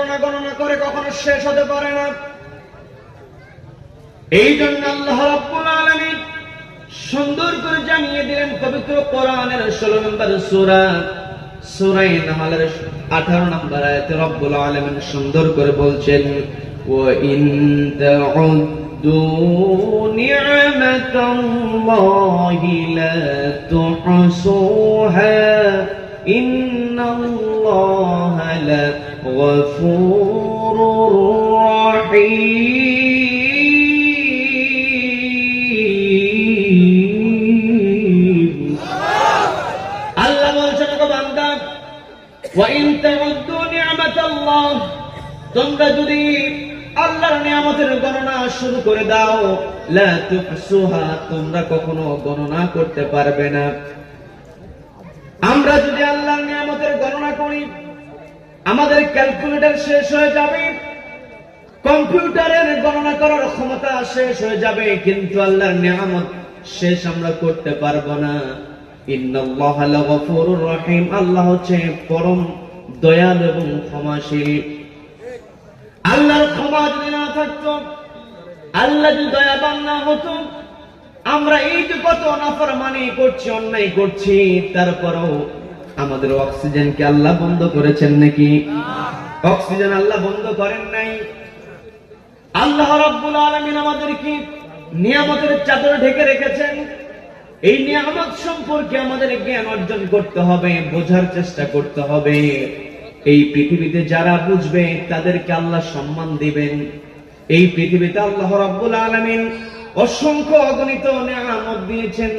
গণনা গণনা করে কখনো শেষ হতে পারে না। এই জন্য আল্লাহ আলামিন সুন্দর করে জানিয়ে দিলেন, পবিত্র কোরআনের 16 নম্বর সূরা সূরা নাহলের 18 নম্বর আয়াতে রব্বুল আলামিন সুন্দর করে বলছেন ওয়া ইন লা তুহসুহা, ইন্নাল্লাহ اللَّهَ لَغَفُورٌ رحيم আল্লাহ বলছেন গো বান্দা ওয়াইন তাউদ্দু নি'মাতাল্লাহ তোমরা যদি আল্লাহর নিয়ামতের গণনা শুরু করে দাও লা তুহসুহা তোমরা কখনো গণনা করতে পারবে না আমরা যদি আল্লাহর নিয়ামতের গণনা করি আমাদের ক্যালকুলেটর শেষ হয়ে যাবে। কম্পিউটারের গণনা করার ক্ষমতা শেষ হয়ে যাবে, কিন্তু আল্লাহর নিয়ামত শেষ আমরা করতে পারব না। আল্লাহ হচ্ছে দয়ালু এবং আল্লাহর ক্ষমা না আল্লাহ হতো, আমরা এই যে কত নাফরমানি করছি, অন্যায় করছি, তারপরেও আমাদের অক্সিজেনকে আল্লাহ বন্ধ করেছেন নাকি? অক্সিজেন আল্লাহ বন্ধ করেন নাই। আল্লাহ রাব্বুল আলামিন আমাদেরকে নিয়ামতের চাদর ঢেকে রেখেছেন। এই নিয়ামত সম্পর্কে আমাদের জ্ঞান অর্জন করতে হবে, বোঝার চেষ্টা করতে হবে। এই পৃথিবীতে যারা বুঝবে, তাদেরকে আল্লাহ সম্মান দিবেন। এই পৃথিবীতে আল্লাহ রাব্বুল আলামিন অসংখ্য অগণিত নিয়ামত দিয়েছেন।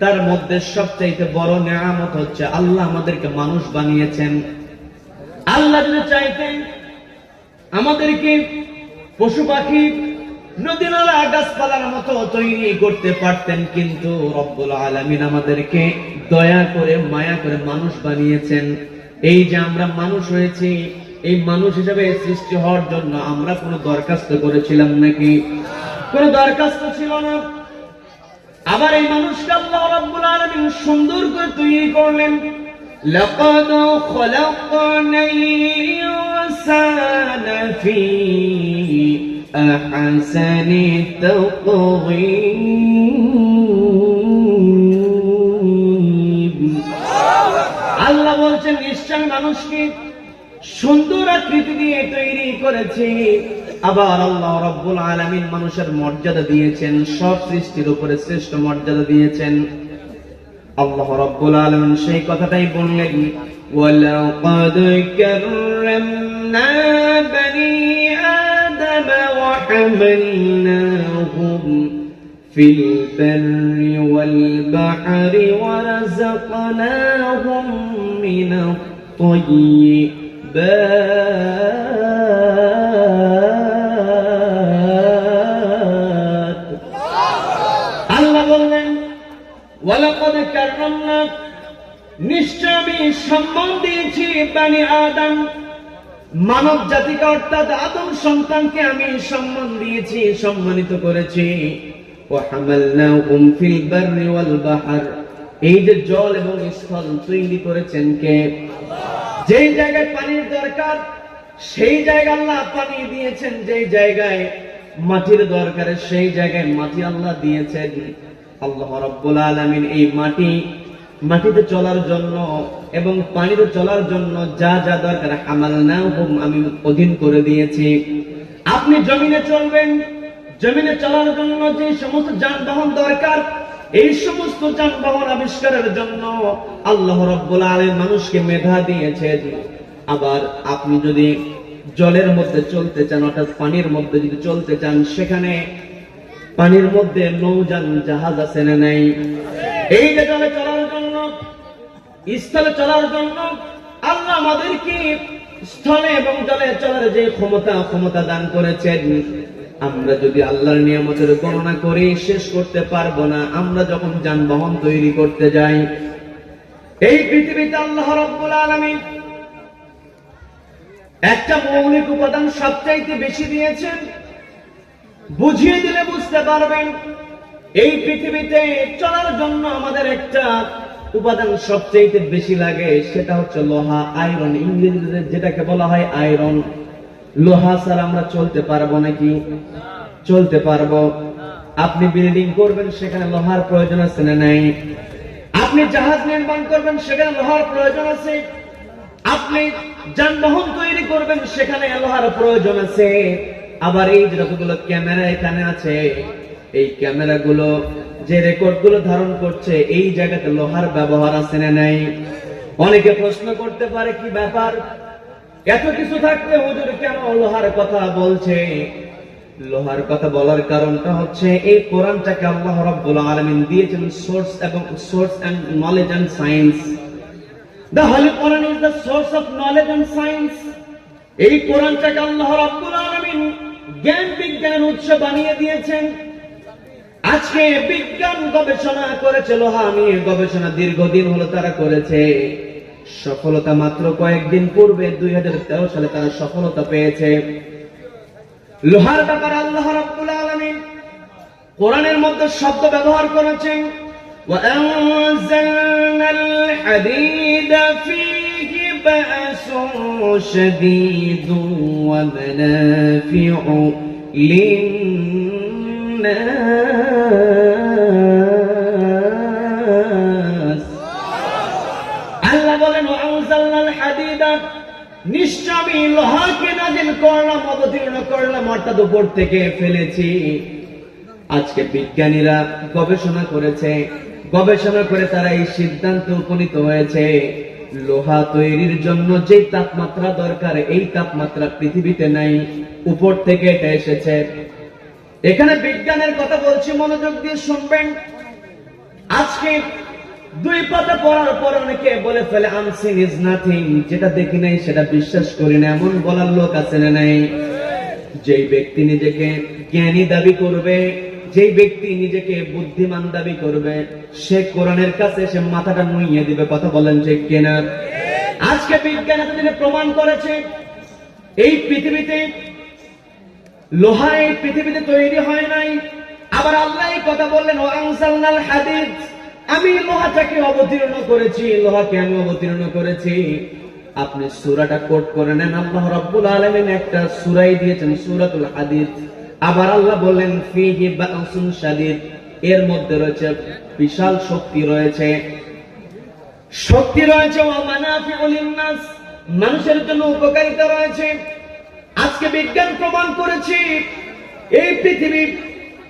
তার মধ্যে সবচাইতে বড় নিয়ামত হচ্ছে আল্লাহ আমাদেরকে মানুষ বানিয়েছেন। আল্লাহ যদি চাইতেন আমাদেরকে পশু পাখি নদী নালা গাছপালার মতো তৈরি করতে পারতেন, কিন্তু রব্বুল আলামিন আমাদেরকে দয়া করে, মায়া করে মানুষ বানিয়েছেন। এই যে আমরা মানুষ হয়েছি, এই মানুষ হিসেবে সৃষ্টি হওয়ার জন্য আমরা কোনো দরখাস্ত করেছিলাম নাকি? কোনো দরখাস্ত ছিল না। আবার এই মানুষকে আল্লাহ রাব্বুল আলামিন সুন্দর করে তৈরি করলেন لقد خلقنا الإنسان في أحسن تقويم আল্লাহ বলছেন নিশ্চয় মানুষকে সুন্দর আকৃতি দিয়ে তৈরি করেছে। আবার আল্লাহ রব্বুল আলামিন মানুষের মর্যাদা দিয়েছেন, সব সৃষ্টির উপরে শ্রেষ্ঠ মর্যাদা দিয়েছেন। আল্লাহ রব্বুল আলামিন সেই কথাটাই বললেন ওয়ালাকাদ কাররামনা বনি আদম ওয়া হামালনাহুম ফিল বাররি ওয়াল বাহরি ওয়া রাযাকনাহুম মিনাত طيبات আল্লাহ বললেন ওয়ালাকাদ কাররামনা নিশ্চয় আমি সম্মান দিয়েছি বানি আদম মানব জাতিকে অর্থাৎ আদম সন্তানকে আমি সম্মান দিয়েছি সম্মানিত করেছি ও হামালনাহুম ফিল বাররি ওয়াল বাহর এই যে জল এবং স্থল তৈরি করেছেন কে যেই জায়গায় পানির দরকার, সেই জায়গায় আল্লাহ পানি দিয়েছেন, যেই জায়গায় মাটির দরকার, সেই জায়গায় মাটি আল্লাহ দিয়েছেন। আল্লাহ রব্বুল আলামিন এই মাটি, মাটিতে চলার জন্য এবং পানিতে চলার জন্য যা যা দরকার আমাল না আমি অধীন করে দিয়েছি। আপনি জমিনে চলবেন, জমিনে চলার জন্য যে সমস্ত যানবাহন দরকার এই সমস্ত যানবাহন আবিষ্কারের জন্য আল্লাহ রব্বুল আলামিন মানুষকে মেধা দিয়েছেন। আবার আপনি যদি জলের মধ্যে চলতে চান, অর্থাৎ পানির মধ্যে যদি চলতে চান, সেখানে পানির মধ্যে নৌযান, জাহাজ আছে না নাই? এই যে জলে চলার জন্য, স্থলে চলার জন্য আল্লাহ আমাদেরকে স্থলে এবং জলে চলার যে ক্ষমতা ক্ষমতা দান করেছেন। আমরা যদি আল্লাহর নিয়ামতের গণনা করে, শেষ করতে পারব না। আমরা যখন যানবাহন তৈরি করতে যাই, এই পৃথিবীতে আল্লাহ রব্বুল আলামিন একটা মৌলিক উপাদান সবচাইতে বেশি দিয়েছেন। বুঝিয়ে দিলে বুঝতে পারবেন, এই পৃথিবীতে চলার জন্য আমাদের একটা উপাদান সবচেয়ে বেশি লাগে, সেটা হচ্ছে লোহা, আয়রন, ইংরেজিতে যেটাকে বলা হয় আয়রন। লোহা ছাড়া আমরা চলতে পারব নাকি? চলতে পারব। আপনি বিল্ডিং করবেন, সেখানে লোহার প্রয়োজন আছে না নাই? আপনি জাহাজ নির্মাণ করবেন, সেখানে লোহার প্রয়োজন আছে। আপনি যানবাহন তৈরি করবেন, সেখানে লোহার প্রয়োজন আছে। আবার এই যতগুলো ক্যামেরা এখানে আছে, এই ক্যামেরাগুলো যে রেকর্ডগুলো ধারণ করছে, এই জায়গাতে লোহার ব্যবহার আছে না নাই? অনেকে প্রশ্ন করতে পারে, কি ব্যাপার? এত কিছু থাকতে হুজুর কেন লোহার কথা বলছে? লোহার কথা বলার কারণটা হচ্ছে এই কোরআনটাকে আল্লাহ রাব্বুল আলামিন দিয়েছেন সোর্স এবং source and knowledge and science. The holy Quran is the source of knowledge and science. এই কোরআনটাকে আল্লাহ রাব্বুল আলামিন জ্ঞান বিজ্ঞান উৎস বানিয়ে দিয়েছেন। আজকে বিজ্ঞান গবেষণা করেছে, লোহা নিয়ে গবেষণা দীর্ঘদিন হলো তারা করেছে। সফলতা মাত্র কয়েকদিন পূর্বে দুই সালে তারা সফলতা পেয়েছে লোহার ব্যাপারে আল্লাহ রাব্বুল আলামিন কোরআনের মধ্যে শব্দ ব্যবহার করেছেন وأنزلنا الحديد فيه بأس شديد ومنافع للناس করলাম, অবতীর্ণ করলাম অর্থাৎ উপর থেকে ফেলেছি। আজকে বিজ্ঞানীরা গবেষণা করেছে, গবেষণা করে তারা এই সিদ্ধান্তে উপনীত হয়েছে, লোহা তৈরির জন্য যে তাপমাত্রা দরকার, এই তাপমাত্রা পৃথিবীতে নাই, উপর থেকে এটা এসেছে। এখানে বিজ্ঞানের কথা বলছি, মনোযোগ দিয়ে শুনবেন। আজকে দুই পাতা পড়ার পর অনেকে বলে ফেলে আনসিন ইজ নাথিং যেটা দেখি নাই, সেটা বিশ্বাস করি না। এমন বলার লোক আছে না নাই? যেই ব্যক্তি নিজেকে জ্ঞানী দাবি করবে, যেই ব্যক্তি নিজেকে বুদ্ধিমান দাবি করবে, সে কোরআনের কাছে সে মাথাটা নুইয়ে দিবে। কথা বলেন যে কেনা? আজকে বিজ্ঞান এতদিনে প্রমাণ করেছে, এই পৃথিবীতে লোহা এই পৃথিবীতে তৈরি হয় নাই। আবার আল্লাহ কথা বললেন ও আনসালনাল হাদিদ। আমি লোহাটাকে অবতীর্ণ করেছি, লোহাকে আমি অবতীর্ণ করেছি। আপনি সূরাটা কোট করে নেন, আল্লাহ রাব্বুল আলামিন একটা সূরাই দিয়েছেন, সূরাতুল হাদিদ। আবার আল্লাহ বললেন, ফিহি বাসুন শাদীদ। এর মধ্যে রয়েছে বিশাল শক্তি রয়েছে। শক্তি রয়েছে ও মানাফিউল লিন্নাস। মানুষের জন্য উপকারিতা রয়েছে। আজকে বিজ্ঞান প্রমাণ করেছে, এই পৃথিবী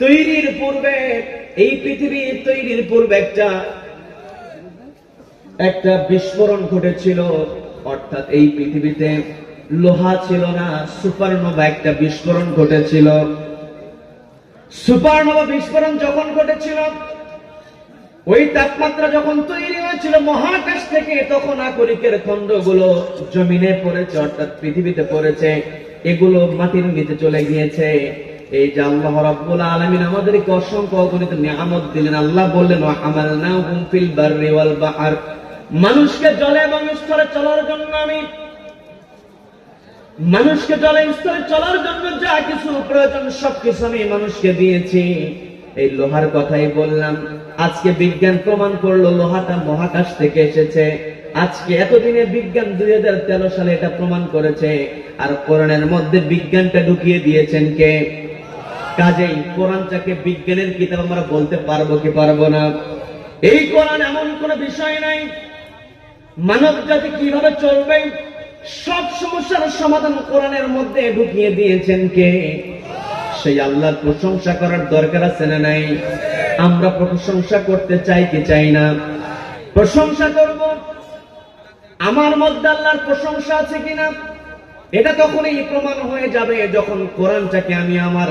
তৈরির পূর্বে এই পৃথিবী তৈরির পূর্বে একটা একটা বিস্ফোরণ ঘটেছিল। অর্থাৎ এই পৃথিবীতে লোহা ছিল না, সুপারনোভা একটা বিস্ফোরণ ঘটেছিল। সুপারনোভা বিস্ফোরণ যখন ঘটেছিল, ওই তাপমাত্রা যখন তৈরি হয়েছিল মহাকাশ থেকে, তখন আকরিকের খণ্ডগুলো জমিনে পড়েছে, অর্থাৎ পৃথিবীতে পড়েছে। এগুলো মাটির নিচে চলে গিয়েছে। এই যে আল্লাহ রাব্বুল আলামিন আমাদেরকে অসংখ্য অগণিত নিয়ামত দিলেন। আল্লাহ বললেন ওয়া হামালনাহুম ফিল বাররি ওয়াল বাহর। মানুষকে জলে এবং স্থলে চলার জন্য আমি, মানুষকে জলে স্থলে চলার জন্য যা কিছু প্রয়োজন, সবকিছু আমি মানুষকে দিয়েছি। এই লোহার কথাই বললাম। আজকে বিজ্ঞান প্রমাণ করল, লোহাটা মহাকাশ থেকে এসেছে। আজকে এতদিনে বিজ্ঞান দুই হাজার তেরো সালে এটা প্রমাণ করেছে। আর কোরআনের মধ্যে বিজ্ঞানটা ঢুকিয়ে দিয়েছেন কে? কাজেই কোরআনটাকে বিজ্ঞানের কিতাব আমরা বলতে পারব কি পারব না? এই কোরআন এমন কোন বিষয় নাই। মানব জাতি কীভাবে চলবে? সব সমস্যার সমাধান কোরআনের মধ্যে ঢুকিয়ে দিয়েছেন কে? সেই আল্লাহর প্রশংসা করার দরকার আছে না নাই? আমরা প্রশংসা করতে চাই কি চাই না? প্রশংসা করব। আমার মধ্যে আল্লাহর প্রশংসা আছে কিনা? এটা তখনই প্রমাণ হয়ে যাবে যখন কোরআনটাকে আমি আমার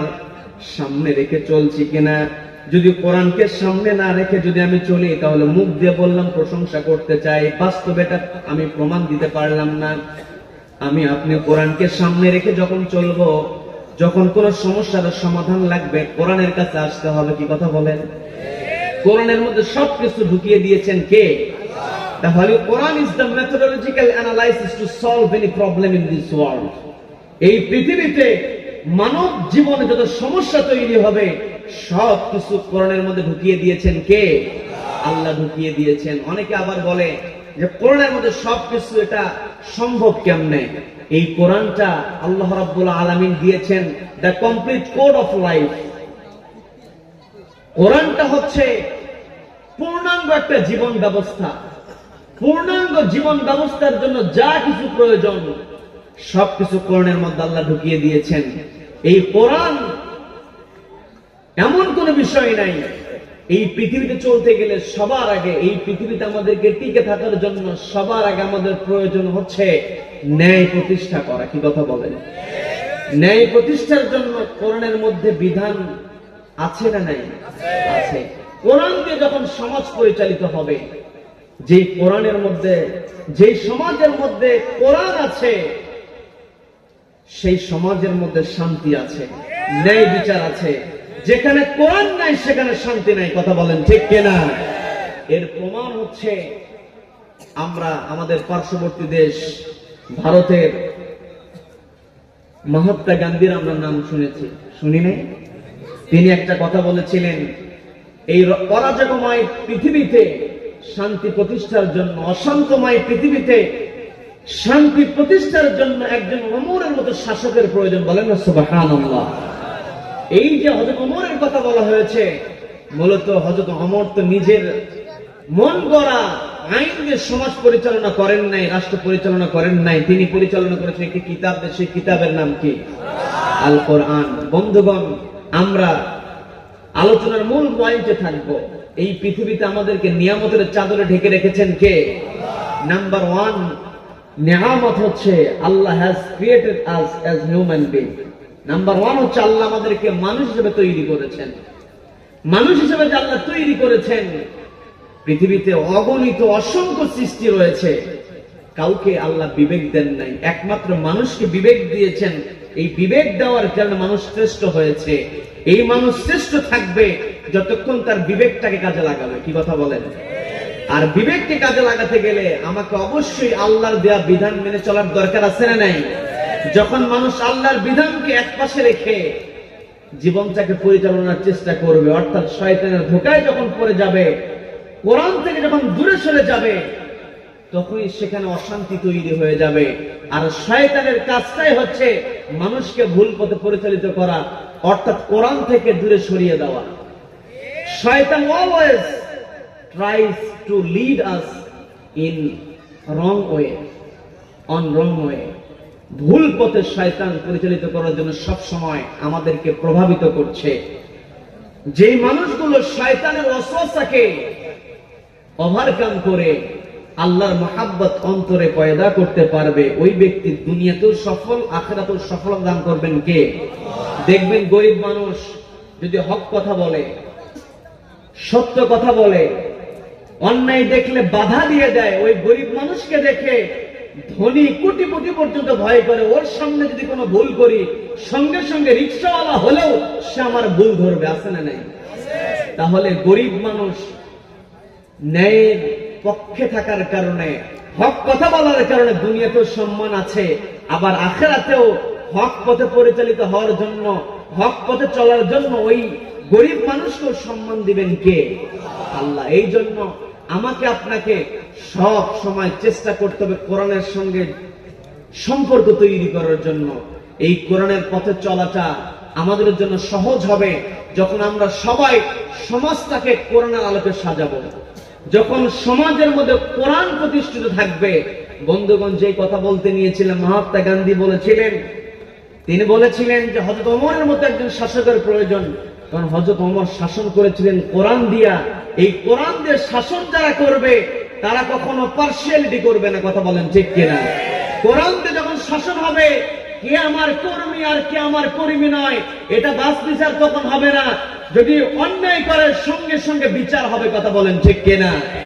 সামনে রেখে চলছি কিনা? যদি কোরআনকে সামনে না রেখে যদি আমি চলি, তাহলে মুখ দিয়ে বললাম, প্রশংসা করতে চাই। বাস্তবে আমি প্রমাণ দিতে পারলাম না। আমি, আপনি কোরআনকে সামনে রেখে যখন চলবো, যখন কোন সমস্যার সমাধান লাগবে, কোরআনের কাছে আসতে হবে কি কথা বলেন? কোরআনের মধ্যে সবকিছু ঢুকিয়ে দিয়েছেন কে? তাহলে Quran is the methodological analysis to solve any problem in this world এই পৃথিবীতে মানব জীবনে যত সমস্যা তৈরি হবে, সব কিছু কোরআনের মধ্যে ঢুকিয়ে দিয়েছেন কে? আল্লাহ ঢুকিয়ে দিয়েছেন। অনেকে আবার বলে যে, কোরআনের মধ্যে সবকিছু এটা সম্ভব কেমনে? এই কোরআনটা আল্লাহ রাব্বুল আলামিন দিয়েছেন the complete code of life কোরআনটা হচ্ছে পূর্ণাঙ্গ একটা জীবন ব্যবস্থা। পূর্ণাঙ্গ জীবন ব্যবস্থার জন্য যা কিছু প্রয়োজন সবকিছু কোরআনের মধ্যে আল্লাহ ঢুকিয়ে দিয়েছেন। এই কোরআন এমন কোন বিষয় নাই। এই পৃথিবীতে চলতে গেলে সবার আগে, এই পৃথিবীতে আমাদেরকে টিকে থাকার জন্য সবার আগে আমাদের প্রয়োজন হচ্ছে ন্যায় প্রতিষ্ঠা করা। কি কথা বলেন? ন্যায় প্রতিষ্ঠার জন্য কোরআনের মধ্যে বিধান আছে না নাই? আছে। কোরআন দিয়ে যখন সমাজ পরিচালিত হবে যে কোরআনের মধ্যে যে সমাজের মধ্যে কোরআন আছে সেই সমাজের মধ্যে শান্তি আছে, ন্যায় বিচার আছে। যেখানে কোরআন নাই, সেখানে শান্তি নাই, কথা বলেন ঠিক কিনা? এর প্রমাণ হচ্ছে আমরা, আমাদের পার্শ্ববর্তী দেশ, ভারতের মহাত্মা গান্ধীর আমরা নাম শুনেছি। শুনি নাই? তিনি একটা কথা বলেছিলেন, এই অরাজকময় পৃথিবীতে শান্তি প্রতিষ্ঠার জন্য, অশান্তময় পৃথিবীতে শান্তি প্রতিষ্ঠার জন্য একজন অমরের মতো শাসকের প্রয়োজন বলেন এই যে হজরত অমরের কথা বলা হয়েছে, মূলত হজরত অমর তো নিজের মন গড়া, আইন দিয়ে সমাজ পরিচালনা করেন নাই, রাষ্ট্র পরিচালনা করেন নাই, তিনি পরিচালনা করেছেন একটি কিতাব সেই কিতাবের নাম কি? আল কোরআন বন্ধুগণ, আমরা আলোচনার মূল পয়েন্টে থাকব। এই পৃথিবীতে আমাদেরকে নিয়ামতের চাদরে ঢেকে রেখেছেন কে? নাম্বার ওয়ান নেহামত হচ্ছে আল্লাহ has created us as human being number one হচ্ছে আল্লাহ আমাদেরকে মানুষ হিসেবে তৈরি করেছেন। মানুষ হিসেবে যে আল্লাহ তৈরি করেছেন, পৃথিবীতে অগণিত অসংখ্য সৃষ্টি রয়েছে। কাউকে আল্লাহ বিবেক দেন নাই। একমাত্র মানুষকে বিবেক দিয়েছেন। এই বিবেক দেওয়ার কারণে মানুষ শ্রেষ্ঠ হয়েছে। এই মানুষ শ্রেষ্ঠ থাকবে যতক্ষণ তার বিবেকটাকে কাজে লাগাবে। কি কথা বলেন? আর বিবেককে কাজে লাগাতে গেলে আমাকে অবশ্যই আল্লাহর দেয়া বিধান মেনে চলার দরকার আছে না নাই? যখন মানুষ আল্লাহর বিধানকে একপাশে রেখে জীবনটাকে পরিচালনার চেষ্টা করবে, অর্থাৎ শয়তানের ধোকায় যখন পড়ে যাবে, কোরআন থেকে যখন দূরে সরে যাবে, তখনই সেখানে অশান্তি তৈরি হয়ে যাবে। আর শয়তানের কাজটাই হচ্ছে মানুষকে ভুল পথে পরিচালিত করা, অর্থাৎ কোরআন থেকে দূরে সরিয়ে দেওয়া। শয়তান always tries to lead us in wrong way, on wrong way. ভুল পথে শয়তান পরিচালিত করার জন্য সব সময় আমাদেরকে প্রভাবিত করছে। যে মানুষগুলো শয়তানের অসুস্থতাকে ওভারকাম করে, আল্লাহর মহাব্বত অন্তরে পয়দা করতে পারবে, ওই ব্যক্তি দুনিয়াতেও সফল, আখেরাতেও সফল দান করবেন কে? দেখবেন গরিব মানুষ যদি হক কথা বলে, সত্য কথা বলে অন্যায় দেখলে বাধা দিয়ে দেয়, ওই গরিব মানুষকে দেখে ধনী কোটি কোটি পর্যন্ত ভয় করে, ওর সামনে যদি কোনো ভুল করি, সঙ্গে সঙ্গে রিক্সাওয়ালা হলেও সে আমার ভুল ধরবে, আছে না নাই? তাহলে গরিব মানুষ ন্যায়ের পক্ষে থাকার কারণে, হক কথা বলার কারণে দুনিয়াতেও সম্মান আছে, আবার আখেরাতেও হক পথে পরিচালিত হওয়ার জন্য, হক পথে চলার জন্য ওই গরিব মানুষকেও সম্মান দিবেন কে? আল্লাহ। এই জন্য আমাকে আপনাকে সব সময় চেষ্টা করতে হবে কোরআনের সঙ্গে সম্পর্ক তৈরি করার জন্য। এই কোরআনের পথে চলাটা আমাদের জন্য সহজ হবে যখন আমরা সবাই সমাজটাকে কোরআনের আলোকে সাজাবো। যখন সমাজের মধ্যে কোরআন প্রতিষ্ঠিত থাকবে, বন্ধুগণ যে কথা বলতে নিয়েছিলেন, মহাত্মা গান্ধী বলেছিলেন, তিনি বলেছিলেন যে হজরত অমরের মতো একজন শাসকের প্রয়োজন। কারণ হজরত অমর শাসন করেছিলেন কোরআন দিয়া। এই কোরআন দিয়ে শাসন যারা করবে, তারা কখনো পার্সিয়ালিটি করবে না, কথা বলেন ঠিক কিনা? কোরআন দিয়ে যখন শাসন হবে, কে আমার কর্মী আর কে আমার কর্মী নয়, এটা বাস বিচার তখন হবে না। যদি অন্যায় করে, সঙ্গে সঙ্গে বিচার হবে, কথা বলেন ঠিক কিনা?